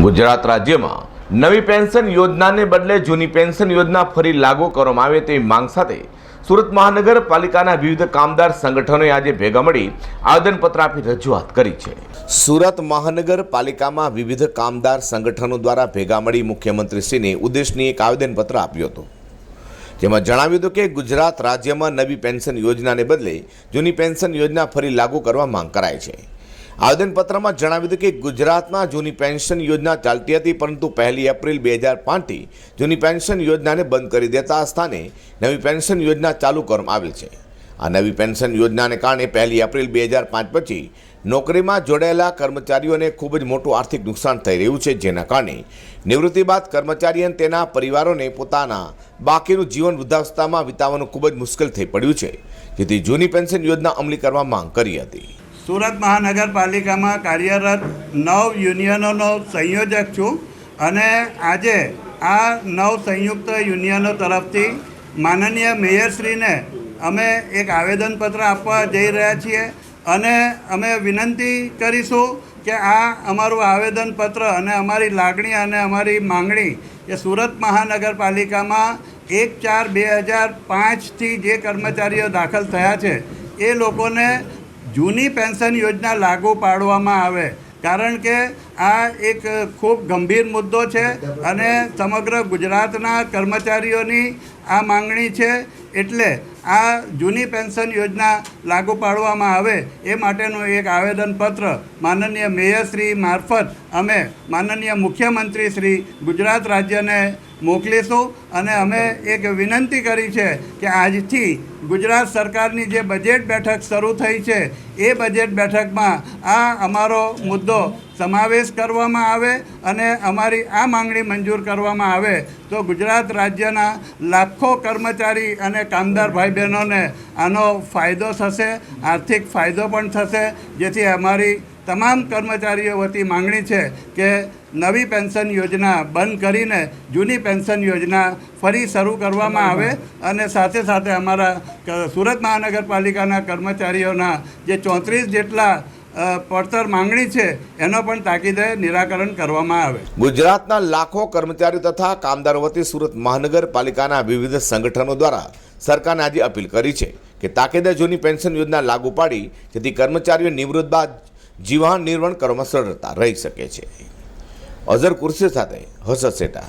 ગુજરાત રાજ્યમાં નવી પેન્શન યોજનાને બદલે જૂની પેન્શન યોજના ફરી લાગુ કરવામાં આવે તેવી માંગ સાથે સુરત મહાનગરપાલિકાના વિવિધ કામદાર સંગઠનોએ આજે ભેગા મળી આવેદનપત્ર આપી રજૂઆત કરી છે. સુરત મહાનગરપાલિકામાં વિવિધ કામદાર સંગઠનો દ્વારા ભેગા મળી મુખ્યમંત્રીશ્રીને ઉદ્દેશની એક આવેદનપત્ર આપ્યું હતું. જેમાં જણાવ્યું હતું કે ગુજરાત રાજ્યમાં નવી પેન્શન યોજનાને બદલે જૂની પેન્શન યોજના ફરી લાગુ કરવા માંગ કરાય છે. આવેદનપત્રમાં જણાવ્યું હતું કે ગુજરાતમાં જૂની પેન્શન યોજના ચાલતી હતી, પરંતુ પહેલી એપ્રિલ બે હજાર પાંચથી જૂની પેન્શન યોજનાને બંધ કરી દેતા સ્થાને નવી પેન્શન યોજના ચાલુ કરવામાં આવેલ છે. આ નવી પેન્શન યોજનાને કારણે પહેલી એપ્રિલ બે હજાર પાંચ પછી નોકરીમાં જોડાયેલા કર્મચારીઓને ખૂબ જ મોટું આર્થિક નુકસાન થઈ રહ્યું છે, જેના કારણે નિવૃત્તિ બાદ કર્મચારી અને તેના પરિવારોને પોતાના બાકીનું જીવન વૃદ્ધાવસ્થામાં વિતાવવાનું ખૂબ જ મુશ્કેલ થઈ પડ્યું છે. જેથી જૂની પેન્શન યોજના અમલી કરવા માંગ કરી હતી. સુરત મહાનગરપાલિકામાં કાર્યરત નવ યુનિયનોનો સંયોજક છું અને આજે આ નવ સંયુક્ત યુનિયનો તરફથી માનનીય મેયરશ્રીને અમે એક આવેદનપત્ર આપવા જઈ રહ્યા છીએ અને અમે વિનંતી કરીશું કે આ અમારું આવેદનપત્ર અને અમારી લાગણી અને અમારી માંગણી કે સુરત મહાનગરપાલિકામાં એક ચાર બે હજાર પાંચથી જે કર્મચારીઓ દાખલ થયા છે એ લોકોને જૂની પેન્શન યોજના લાગુ પાડવામાં આવે. કારણ કે આ એક ખૂબ ગંભીર મુદ્દો છે અને સમગ્ર ગુજરાતના કર્મચારીઓની આ માંગણી છે. એટલે આ જૂની પેન્શન યોજના લાગુ પાડવામાં આવે એ માટેનું એક આવેદનપત્ર માનનીય મેયરશ્રી મારફત અમે માનનીય મુખ્યમંત્રી શ્રી ગુજરાત રાજ્યને મોકલીશું અને અમે એક વિનંતી કરી છે કે આજથી ગુજરાત સરકારની જે બજેટ બેઠક શરૂ થઈ છે, એ બજેટ બેઠકમાં આ અમારો મુદ્દો સમાવેશ કરવામાં આવે અને અમારી આ માંગણી મંજૂર કરવામાં આવે. તો ગુજરાત રાજ્યના લાખો કર્મચારી અને કામદાર ભાઈ બહેનોને આનો ફાયદો થશે, આર્થિક ફાયદો પણ થશે, જેથી અમારી તમામ કર્મચારીઓ વતી માંગણી છે કે નવી પેન્શન યોજના બંધ કરીને જૂની પેન્શન યોજના ફરી શરૂ કરવામાં આવે અને સાથે સાથે અમારા સુરત મહાનગરપાલિકાના કર્મચારીઓના જે ચોત્રીસ જેટલા પડતર માંગણી છે, એનો પણ તાકીદે નિરાકરણ કરવામાં આવે. ગુજરાતના લાખો કર્મચારીઓ તથા કામદારો વતી સુરત મહાનગરપાલિકાના વિવિધ સંગઠનો દ્વારા સરકારને આજે અપીલ કરી છે કે તાકીદે જૂની પેન્શન યોજના લાગુ પાડી, જેથી કર્મચારીઓ નિવૃત્ત બાદ જીવન નિર્વહન કરવામાં સરળતા રહી શકે છે. અઝર કુર્સી સાથે હસત સેટા.